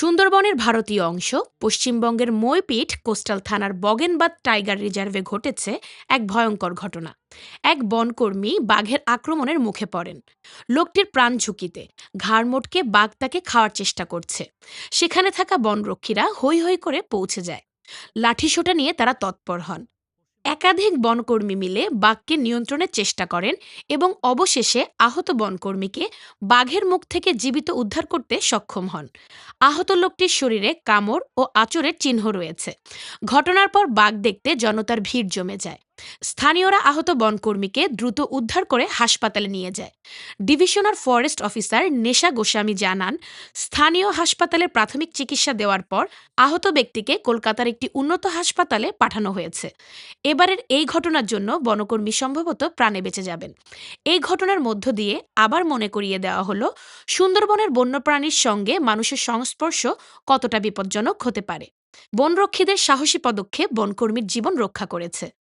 সুন্দরবনের ভারতীয় অংশ, পশ্চিমবঙ্গের মইপিঠ কোস্টাল থানার বগেনবাদ টাইগার রিজার্ভে ঘটেছে এক ভয়ঙ্কর ঘটনা। এক বনকর্মী বাঘের আক্রমণের মুখে পড়েন। লোকটির প্রাণ ঝুঁকিতে ঘাড় মোটকে বাঘ তাকে খাওয়ার চেষ্টা করছে। সেখানে থাকা বনরক্ষীরা হৈ হৈ করে পৌঁছে যায়। লাঠিসোটা নিয়ে তারা তৎপর হন। একাধিক বনকর্মী মিলে বাঘকে নিয়ন্ত্রণের চেষ্টা করেন এবং অবশেষে আহত বনকর্মীকে বাঘের মুখ থেকে জীবিত উদ্ধার করতে সক্ষম হন। আহত লোকটির শরীরে কামড় ও আচরের চিহ্ন রয়েছে। ঘটনার পর বাঘ দেখতে জনতার ভিড় জমে যায়। স্থানীয়রা আহত বনকর্মীকে দ্রুত উদ্ধার করে হাসপাতালে নিয়ে যায়। ডিভিশনাল ফরেস্ট অফিসার নেশা গোস্বামী জানান, স্থানীয় হাসপাতালে প্রাথমিক চিকিৎসা দেওয়ার পর আহত ব্যক্তিকে কলকাতার একটি উন্নত হাসপাতালে পাঠানো হয়েছে। এবারের এই ঘটনার জন্য বনকর্মী সম্ভবত প্রাণে বেঁচে যাবেন। এই ঘটনার মধ্য দিয়ে আবার মনে করিয়ে দেওয়া হলো, সুন্দরবনের বন্যপ্রাণীর সঙ্গে মানুষের সংস্পর্শ কতটা বিপজ্জনক হতে পারে। বনরক্ষীদের সাহসী পদক্ষেপ বনকর্মীর জীবন রক্ষা করেছে।